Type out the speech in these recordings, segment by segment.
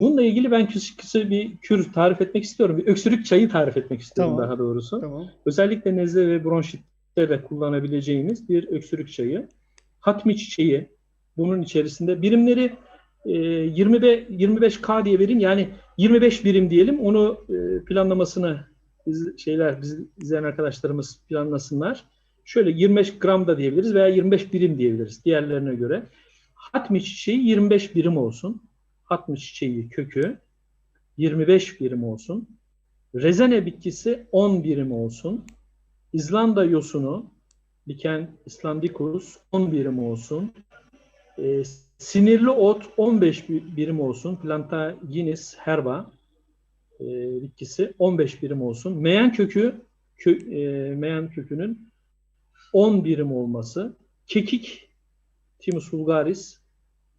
Bununla ilgili ben kısa, bir kür tarif etmek istiyorum. Bir öksürük çayı tarif etmek istiyorum Tamam. daha doğrusu. Tamam. Özellikle nezle ve bronşitte de kullanabileceğimiz bir öksürük çayı. Hatmi çiçeği bunun içerisinde birimleri e, 25 25K diye vereyim. Yani 25 birim diyelim. Onu e, planlamasını biz, şeyler biz izleyen arkadaşlarımız planlasınlar. Şöyle 25 gram da diyebiliriz veya 25 birim diyebiliriz diğerlerine göre. Hatmi çiçeği 25 birim olsun. Hatmi çiçeği kökü 25 birim olsun. Rezene bitkisi 10 birim olsun. İzlanda yosunu Lichen islandicus 10 birim olsun. Ee, sinirli ot 15 bi- birim olsun. Plantaginis herba e, bitkisi 15 birim olsun. Meyan kökü kö, e, meyan kökünün 10 birim olması. Kekik Thymus vulgaris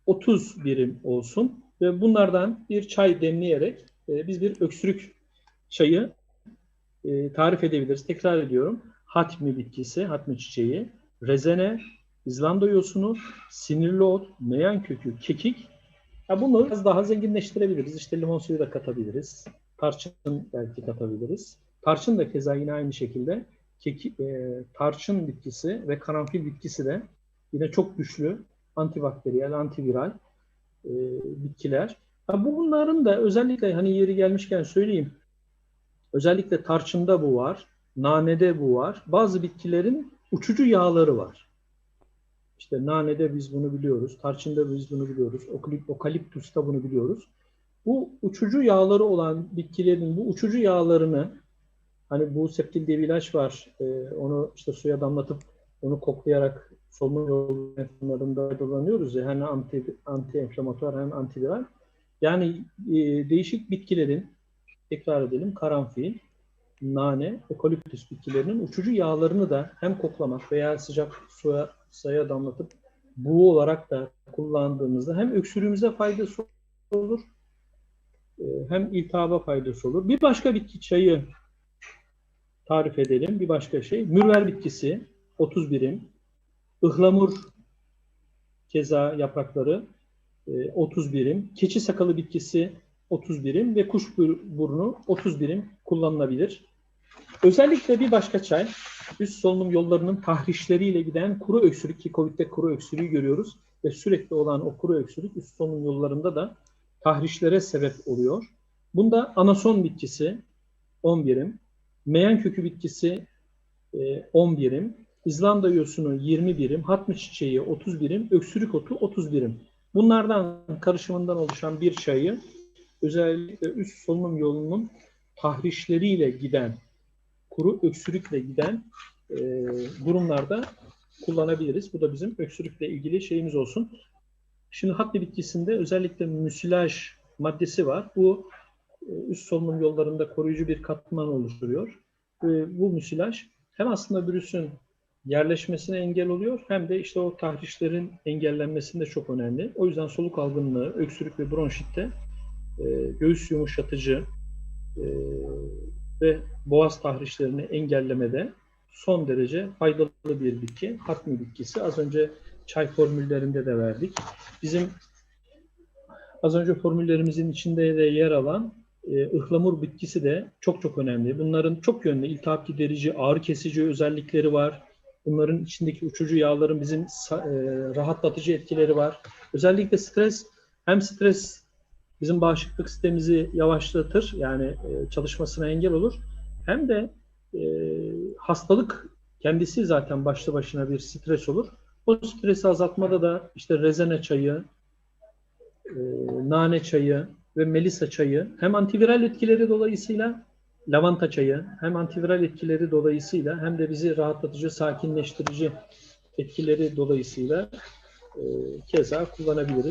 30 birim olsun ve bunlardan bir çay demleyerek e, biz bir öksürük çayı e, tarif edebiliriz. Tekrar ediyorum. Hatmi bitkisi, hatmi çiçeği, rezene, İzlanda yosunu, sinirli ot, meyan kökü, kekik. Ya bunları biraz daha zenginleştirebiliriz. İşte limon suyu da katabiliriz. Tarçın belki katabiliriz. Tarçın da keza yine aynı şekilde. Keki, e, tarçın bitkisi ve karanfil bitkisi de yine çok güçlü antibakteriyel, antiviral e, bitkiler. Ha, bu bunların da özellikle hani yeri gelmişken söyleyeyim. Özellikle tarçında bu var, nanede bu var. Bazı bitkilerin uçucu yağları var. İşte nanede biz bunu biliyoruz, tarçında biz bunu biliyoruz, okalip- okaliptusta bunu biliyoruz. Bu uçucu yağları olan bitkilerin bu uçucu yağlarını hani bu septil diye bir ilaç var. e, onu işte suya damlatıp onu koklayarak solunum yolu enflamlarında faydalanıyoruz ya hem anti anti enflamatuar hem antiviral. Yani e, değişik bitkilerin tekrar edelim karanfil, nane, ekoliptüs bitkilerinin uçucu yağlarını da hem koklamak veya sıcak suya suya damlatıp buğu olarak da kullandığımızda hem öksürüğümüze faydası olur e, hem iltihaba faydası olur. Bir başka bitki çayı tarif edelim. Bir başka şey. Mürver bitkisi 30 birim. Ihlamur keza yaprakları e, 30 birim. Keçi sakalı bitkisi 30 birim ve kuş bur- burnu 30 birim kullanılabilir. Özellikle bir başka çay üst solunum yollarının tahrişleriyle giden kuru öksürük ki Covid'de kuru öksürüğü görüyoruz ve sürekli olan o kuru öksürük üst solunum yollarında da tahrişlere sebep oluyor. Bunda anason bitkisi 10 birim, meyan kökü bitkisi e, 10 birim, İzlanda yosunu 20 birim, hatmi çiçeği 30 birim, öksürük otu 30 birim. Bunlardan karışımından oluşan bir çayı özellikle üst solunum yolunun tahrişleriyle giden, kuru öksürükle giden e, durumlarda kullanabiliriz. Bu da bizim öksürükle ilgili şeyimiz olsun. Şimdi hatmi bitkisinde özellikle müsilaj maddesi var. Bu e, üst solunum yollarında koruyucu bir katman oluşturuyor. E, Bu müsilaj hem aslında virüsün yerleşmesine engel oluyor hem de işte o tahrişlerin engellenmesinde çok önemli. O yüzden soluk algınlığı, öksürük ve bronşitte e, göğüs yumuşatıcı e, ve boğaz tahrişlerini engellemede son derece faydalı bir bitki. Hatmi bitkisi. Az önce çay formüllerinde de verdik. Bizim az önce formüllerimizin içinde de yer alan e, ıhlamur bitkisi de çok çok önemli. Bunların çok yönlü iltihap giderici, ağrı kesici özellikleri var. Bunların içindeki uçucu yağların bizim e, rahatlatıcı etkileri var. Özellikle stres hem stres bizim bağışıklık sistemimizi yavaşlatır yani e, çalışmasına engel olur. Hem de e, hastalık kendisi zaten başlı başına bir stres olur. O stresi azaltmada da işte rezene çayı, e, nane çayı ve melisa çayı hem antiviral etkileri dolayısıyla lavanta çayı hem antiviral etkileri dolayısıyla hem de bizi rahatlatıcı, sakinleştirici etkileri dolayısıyla e, keza kullanabiliriz.